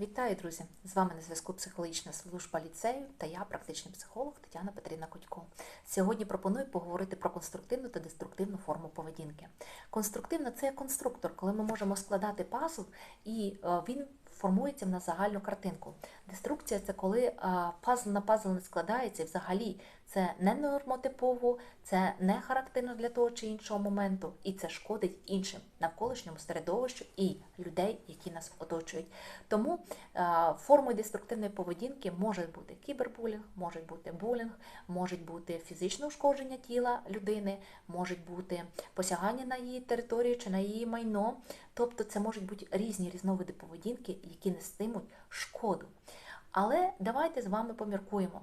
Вітаю, друзі! З вами на зв'язку психологічна служба ліцею та я, практичний психолог Тетяна Петрівна Кутько. Сьогодні пропоную поговорити про конструктивну та деструктивну форму поведінки. Конструктивна це конструктор, коли ми можемо складати пазл і е, він формується на загальну картинку. Деструкція це коли пазл на пазл не складається і взагалі це не нормотипово, це не характерно для того чи іншого моменту, і це шкодить іншим навколишньому середовищу і людей, які нас оточують. Тому формою деструктивної поведінки може бути кібербулінг, може бути булінг, може бути фізичне ушкодження тіла людини, можуть бути посягання на її територію чи на її майно. Тобто це можуть бути різні різновиди поведінки, які нестимуть шкоду. Але давайте з вами поміркуємо,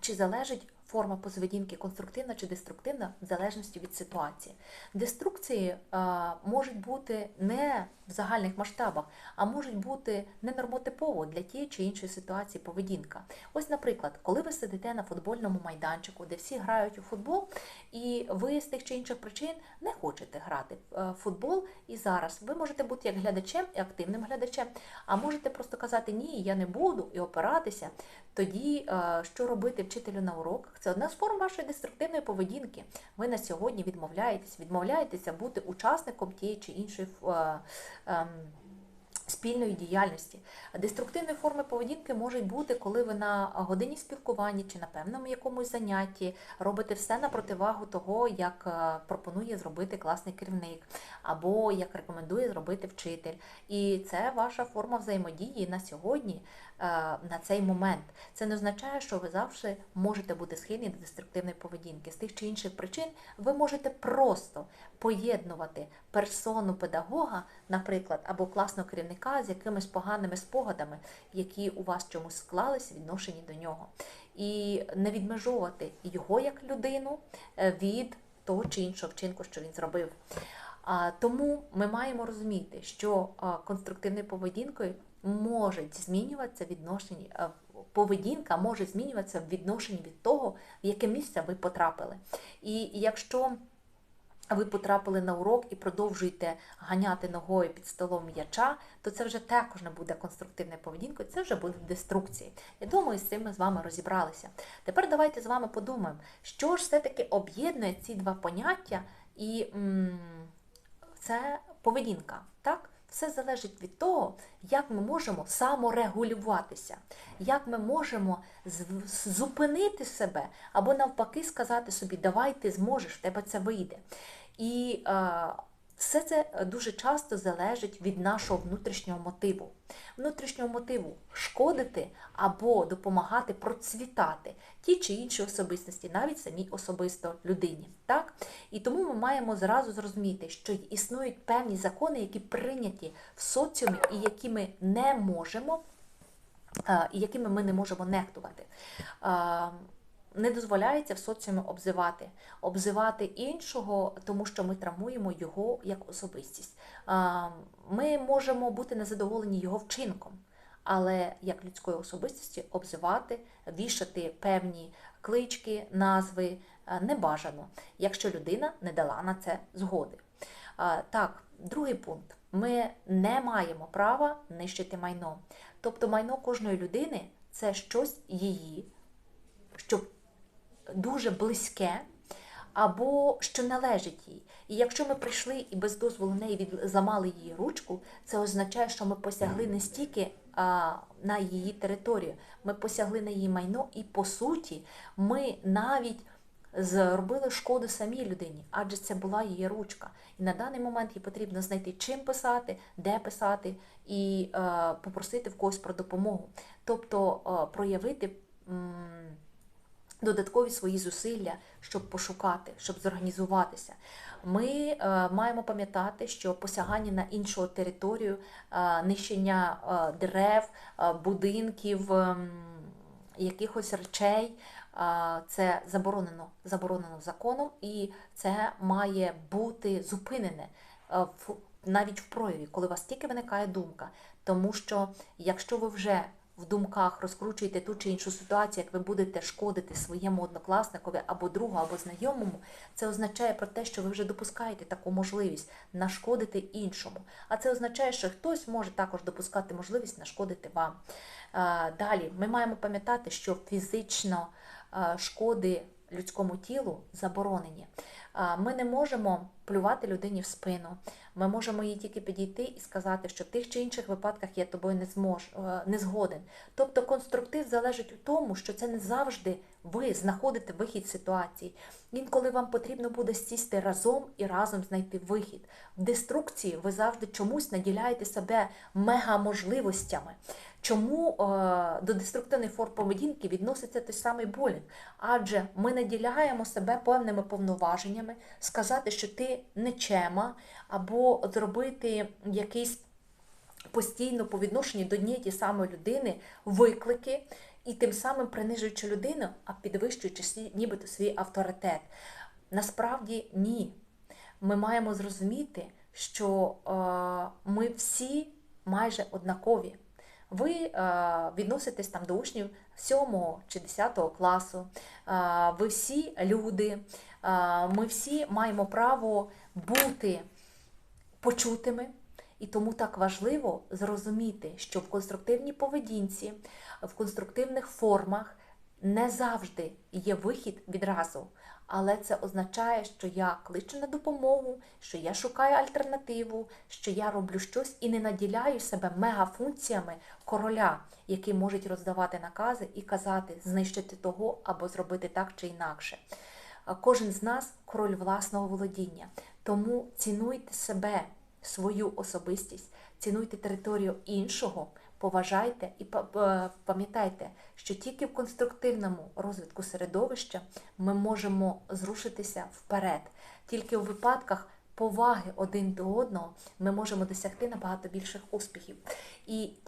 чи залежить форма поведінки конструктивна чи деструктивна в залежності від ситуації. Деструкції е, можуть бути не в загальних масштабах, а можуть бути ненормотипово для тієї чи іншої ситуації поведінка. Ось, наприклад, коли ви сидите на футбольному майданчику, де всі грають у футбол, і ви з тих чи інших причин не хочете грати в е, футбол, і зараз ви можете бути як глядачем і активним глядачем, а можете просто казати Ні, я не буду і опиратися. Тоді е, що робити вчителю на уроках? Це одна з форм вашої деструктивної поведінки. Ви на сьогодні відмовляєтесь, відмовляєтеся бути учасником тієї чи іншої е, ем, спільної діяльності. Деструктивні форми поведінки можуть бути, коли ви на годині спілкування чи на певному якомусь занятті робите все на противагу того, як е, пропонує зробити класний керівник, або як рекомендує зробити вчитель. І це ваша форма взаємодії на сьогодні, е, на цей момент. Це не означає, що ви завжди можете бути схильні до деструктивної поведінки. З тих чи інших причин ви можете просто поєднувати персону педагога, наприклад, або класного керівника з якимись поганими спогадами, які у вас чомусь склалися відношені до нього. І не відмежовувати його як людину е, від того чи іншого вчинку, що він зробив. Тому ми маємо розуміти, що конструктивною поведінкою може змінюватися відношення, поведінка може змінюватися в відношенні від того, в яке місце ви потрапили. І якщо ви потрапили на урок і продовжуєте ганяти ногою під столом м'яча, то це вже також не буде конструктивною поведінкою, це вже буде деструкції. Я думаю, з цим ми з вами розібралися. Тепер давайте з вами подумаємо, що ж все-таки об'єднує ці два поняття, і м це поведінка. так? Все залежить від того, як ми можемо саморегулюватися, як ми можемо зупинити себе або навпаки сказати собі, давай ти зможеш, в тебе це вийде. І е, все це дуже часто залежить від нашого внутрішнього мотиву. Внутрішнього мотиву шкодити або допомагати процвітати ті чи інші особистості, навіть самій особисто людині. Так? І тому ми маємо зразу зрозуміти, що існують певні закони, які прийняті в соціумі і які ми не можемо, і якими ми не можемо нехтувати не дозволяється в соціумі обзивати, обзивати іншого, тому що ми травмуємо його як особистість. Ми можемо бути незадоволені його вчинком, але як людської особистості обзивати, вішати певні клички, назви не бажано, якщо людина не дала на це згоди. Так, другий пункт. Ми не маємо права нищити майно. Тобто майно кожної людини це щось її, що дуже близьке або що належить їй. І якщо ми прийшли і без дозволу неї від... зламали її ручку, це означає, що ми посягли не стільки а, на її територію, ми посягли на її майно, і по суті, ми навіть зробили шкоду самій людині, адже це була її ручка. І на даний момент їй потрібно знайти, чим писати, де писати, і е, попросити в когось про допомогу. Тобто е, проявити. М додаткові свої зусилля, щоб пошукати, щоб зорганізуватися. Ми е, маємо пам'ятати, що посягання на іншу територію, е, нищення е, дерев, е, будинків, е, якихось речей. Е, це заборонено заборонено законом, і це має бути зупинене е, навіть в прояві, коли у вас тільки виникає думка. Тому що якщо ви вже в думках розкручуєте ту чи іншу ситуацію, як ви будете шкодити своєму однокласникові або другу, або знайомому, це означає про те, що ви вже допускаєте таку можливість нашкодити іншому. А це означає, що хтось може також допускати можливість нашкодити вам. Далі ми маємо пам'ятати, що фізично шкоди людському тілу заборонені. Ми не можемо плювати людині в спину. Ми можемо їй тільки підійти і сказати, що в тих чи інших випадках я тобою не змож, е, не згоден. Тобто конструктив залежить у тому, що це не завжди ви знаходите вихід ситуації. Інколи вам потрібно буде сісти разом і разом знайти вихід. В деструкції ви завжди чомусь наділяєте себе мегаможливостями. Чому е, до деструктивних форм поведінки відноситься той самий булінг? Адже ми наділяємо себе певними повноваженнями, сказати, що ти нечема, або зробити якийсь постійно по відношенню до однієї ті самої людини виклики, і тим самим принижуючи людину, а підвищуючи нібито свій авторитет. Насправді ні. Ми маємо зрозуміти, що е, ми всі майже однакові. Ви е, відноситесь там до учнів 7 чи 10 класу, е, ви всі люди, е, ми всі маємо право бути почутими. І тому так важливо зрозуміти, що в конструктивній поведінці, в конструктивних формах не завжди є вихід відразу. Але це означає, що я кличу на допомогу, що я шукаю альтернативу, що я роблю щось і не наділяю себе мегафункціями короля, які можуть роздавати накази і казати знищити того або зробити так чи інакше. Кожен з нас король власного володіння. Тому цінуйте себе, свою особистість, цінуйте територію іншого, поважайте і е, пам'ятайте, що тільки в конструктивному розвитку середовища ми можемо зрушитися вперед. Тільки у випадках поваги один до одного ми можемо досягти набагато більших успіхів. І